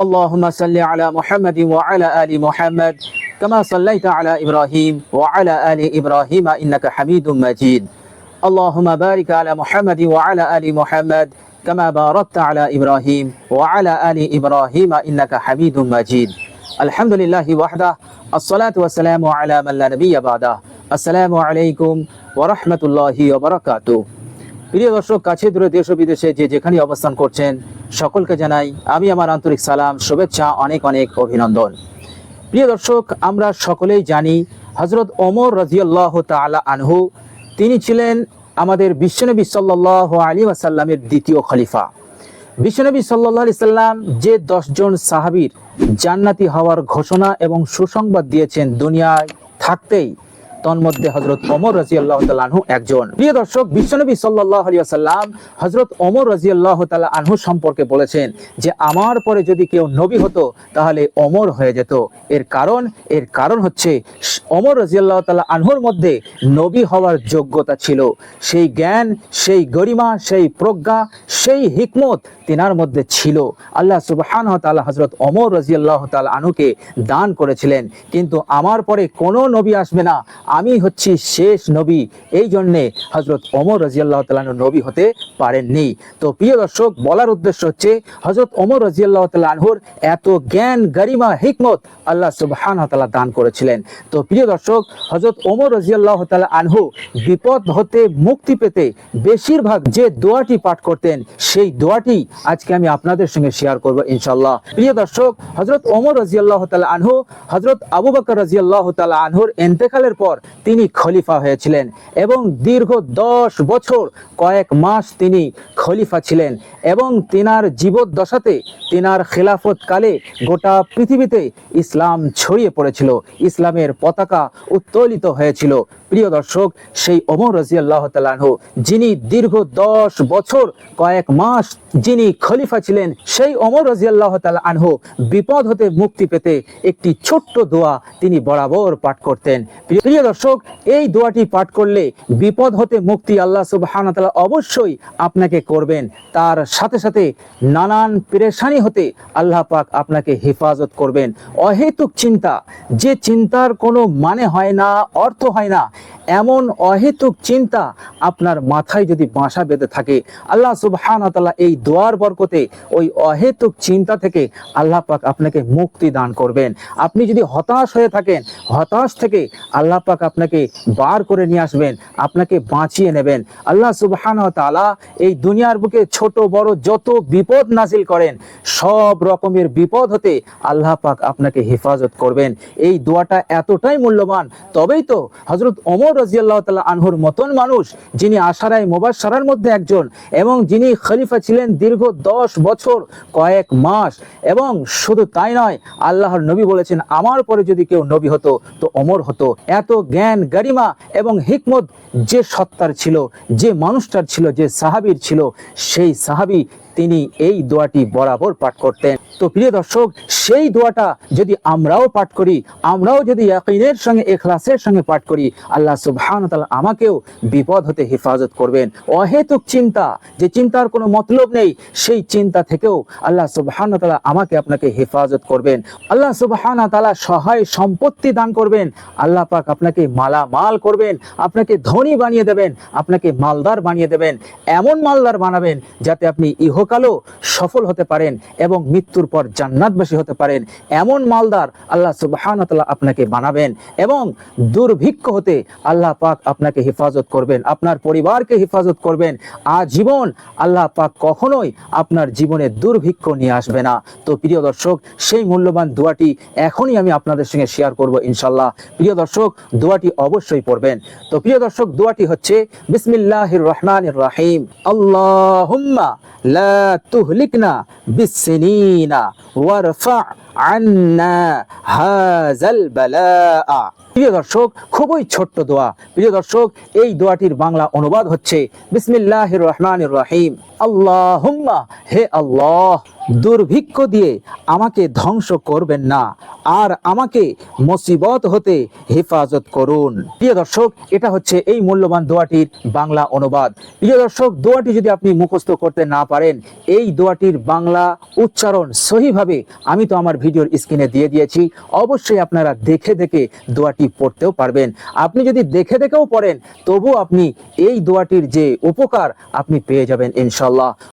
اللهم صل على محمد وعلى آل محمد كما صليت على إبراهيم وعلى آل إبراهيم إنك حميد مجيد اللهم بارك على محمد وعلى آل محمد كما باركت على إبراهيم وعلى آل إبراهيم إنك حميد مجيد الحمد لله وحده الصلاة والسلام على من لا نبي بعده السلام عليكم ورحمة الله وبركاته প্রিয় দর্শক কাছে দূরে দেশ ও বিদেশে যে যেখানে অবস্থান করছেন সকলকে জানাই আমি আমার আন্তরিক সালাম, শুভেচ্ছা, অনেক অনেক অভিনন্দন। প্রিয় দর্শক, আমরা সকলেই জানি হজরত ওমর রাজিয়াল্লাহ তালা আনহু, তিনি ছিলেন আমাদের বিশ্বনবী সাল্লাহ আলী আসাল্লামের দ্বিতীয় খলিফা। বিশ্বনবী সাল্লাহ আলি সাল্লাম যে দশজন সাহাবীর জান্নাতি হওয়ার ঘোষণা এবং সুসংবাদ দিয়েছেন দুনিয়ায় থাকতেই তন্মধ্যে হজরত ওমর রাজি আল্লাহ আনহু একজন। প্রিয় দর্শক, বিশ্বনবী সাল্লাহ আলিয়াল্লাম হজরত ওমর রাজি আল্লাহ আনহু সম্পর্কে বলেছেন যে, আমার পরে যদি কেউ নবী হতো, তাহলে ওমর হয়ে যেত। এর কারণ এর কারণ হচ্ছে, ওমর রাজি আল্লাহ তাল্লাহ আনহুর মধ্যে নবী হওয়ার যোগ্যতা ছিল। সেই জ্ঞান, সেই গরিমা, সেই প্রজ্ঞা, সেই হিকমত তেনার মধ্যে ছিল। আল্লাহ সুবহান তাআলা হজরত অমর রাজি আল্লাহ তাল আনহুকে দান করেছিলেন। কিন্তু আমার পরে কোনো নবী আসবে না। আমি হচ্ছি শেষ নবী। এই জন্যে হজরত অমর রাজিয়াল্লাহ তালু নবী হতে পারেননি। তো প্রিয় দর্শক, বলার উদ্দেশ্য হচ্ছে হজরত অমর রাজিয়াল্লাহ তালহুর এত জ্ঞান, গরিমা, হিকমত আল্লাহ সুবহান তালা দান করেছিলেন। তো প্রিয় দর্শক হজরত ওমর রাজিয়াল্লাহ তালা আনহু বিপদ হতে মুক্তি পেতে বেশিরভাগ যে দোয়াটি পাঠ করতেন, সেই দোয়াটি আজকে আমি আপনাদের সঙ্গে শেয়ার করব ইনশাল্লাহ প্রিয় দর্শক হজরত ওমর রাজিয়াল্লাহ তালা আনহু হজরত আবু বকর রাজিয়াল্লাহ তালা আনহুর এন্তেকালের পর তিনি খলিফা হয়েছিলেন এবং দীর্ঘ দশ বছর কয়েক মাস তিনি খলিফা ছিলেন এবং তিনার জীবদ্দশাতে তিনার খেলাফত কালে গোটা পৃথিবীতে ইসলাম ছড়িয়ে পড়েছিল। ইসলামের পতাকা উত্তোলিত হয়েছিল। প্রিয় দর্শক, সেই ওমর রাজিয়াল্লাহ তালাহু যিনি দীর্ঘ দশ বছর, কয়েক মাস যিনি খলিফা ছিলেন, সেই অমর রাজিয়াল্লাহ তালা আনহু বিপদ হতে মুক্তি পেতে একটি ছোট্ট দোয়া তিনি বরাবর পাঠ করতেন। প্রিয় দর্শক, এই দোয়াটি পাঠ করলে বিপদ হতে মুক্তি আল্লাহ সুবহান তাআলা অবশ্যই আপনাকে করবেন। তার সাথে সাথে নানান পেরেশানি হতে আল্লাহ পাক আপনাকে হেফাজত করবেন। অহেতুক চিন্তা, যে চিন্তার কোনো মানে হয় না, অর্থ হয় না এমন অহেতুক চিন্তা আপনার মাথায় যদি বাসা বেঁধে থাকে, আল্লাহ সুবহান এই দোয়ার বরকতে ওই অহেতুক চিন্তা থেকে আল্লাহ পাক আপনাকে মুক্তি দান করবেন। আপনি যদি হতাশ হয়ে থাকেন, হতাশ থেকে আল্লাহ পাক আপনাকে বার করে নিয়ে আসবেন, আপনাকে বাঁচিয়ে নেবেন। আল্লাহ সুবহান তাআলা এই দুনিয়ার বুকে ছোট, বড় যত বিপদ নাজিল করেন, সব রকমের বিপদ হতে আল্লাহ পাক আপনাকে হেফাজত করবেন। এই দোয়াটা এতটাই মূল্যবান। তবেই তো হজরত ওমর রাজিয়াল্লাহ তাআলা আনহুর মতন মানুষ, যিনি আশারায় মুবাশশারার মধ্যে একজন এবং যিনি খলিফা ছিলেন দীর্ঘ দশ বছর, কয়েক মাস। এবং শুধু তাই নয়, আল্লাহর নবী বলেছেন, আমার পরে যদি কেউ নবী হতো, তো অমর হতো। এত জ্ঞান, গারিমা এবং হিকমত যে সত্তার ছিল, যে মানুষটার ছিল, যে সাহাবীর ছিল, সেই সাহাবী তিনি এই দোয়াটি বরাবর পাঠ করতেন। তো প্রিয় দর্শক, সেই দোয়াটা যদি আমরাও পাঠ করি, আমরাও যদি ইয়াকিনের সঙ্গে এখলাসের সঙ্গে পাঠ করি আল্লাহ সুবহানাহু ওয়া আমাকেও বিপদ হতে হেফাজত করবেন। অহেতুক চিন্তা, যে চিন্তার কোনো মতলব নেই, সেই চিন্তা থেকেও আল্লাহ সুবহানাহু ওয়া তাআলা আমাকে আপনাকে হেফাজত করবেন। আল্লাহ সুবহানাহু ওয়া তাআলা সহায় সম্পত্তি দান করবেন। আল্লাহ পাক আপনাকে মালা মাল করবেন, আপনাকে ধনী বানিয়ে দেবেন, আপনাকে মালদার বানিয়ে দেবেন, এমন মালদার বানাবেন যাতে আপনি ইহকালও সফল হতে পারেন এবং মৃত্যুর পর জান্নাতবাসী হতে পারেন। এমন মালদার আল্লাহ সুবহান তাআলা আপনাকে বানাবেন এবং দুর্ভিক্ষ হতে আল্লাহ পাক আপনাকে হেফাজত করবেন, আপনার পরিবারকে হেফাজত করবেন। আজীবন আল্লাহ পাক কখনোই আপনার জীবনে দুর্ভিক্ষ নিয়ে আসবে না। তো প্রিয় দর্শক, সেই মূল্যবান দোয়াটি এখনই আমি আপনাদের সঙ্গে শেয়ার করব ইনশাল্লাহ প্রিয় দর্শক, দোয়াটি অবশ্যই পড়বেন। তো প্রিয় দর্শক, দোয়াটি হচ্ছে, বিসমিল্লাহির রহমানির রাহিম, আল্লাহুম্মা লা তুহলিকনা বিসসিনিনা ওয়ারফা আন্না হাযাল বালাআ। প্রিয় দর্শক, খুবই ছোট্ট দোয়া। প্রিয় দর্শক, এই দোয়াটির বাংলা অনুবাদ হচ্ছে বিসমিল্লাহ রহমান রহিম। আল্লাহুম্মা, হে আল্লাহ, দুর্ভিক্ষ দিয়ে আমাকে ধ্বংস করবেন না, আর আমাকে মুসিবত হতে হেফাজত করুন। প্রিয় দর্শক, এটা হচ্ছে এই মূল্যবান দোয়াটির বাংলা অনুবাদ। প্রিয় দর্শক, দোয়াটি যদি আপনি মুখস্থ করতে না পারেন, এই দোয়াটির বাংলা উচ্চারণ সহিভাবে আমি তো আমার ভিডিওর স্ক্রিনে দিয়ে দিয়েছি। অবশ্যই আপনারা দেখে দেখে দোয়াটি পড়তেও পারবেন। আপনি যদি দেখে দেখেও পড়েন তবু আপনি এই দোয়াটির যে উপকার, আপনি পেয়ে যাবেন ইনশাল্লাহ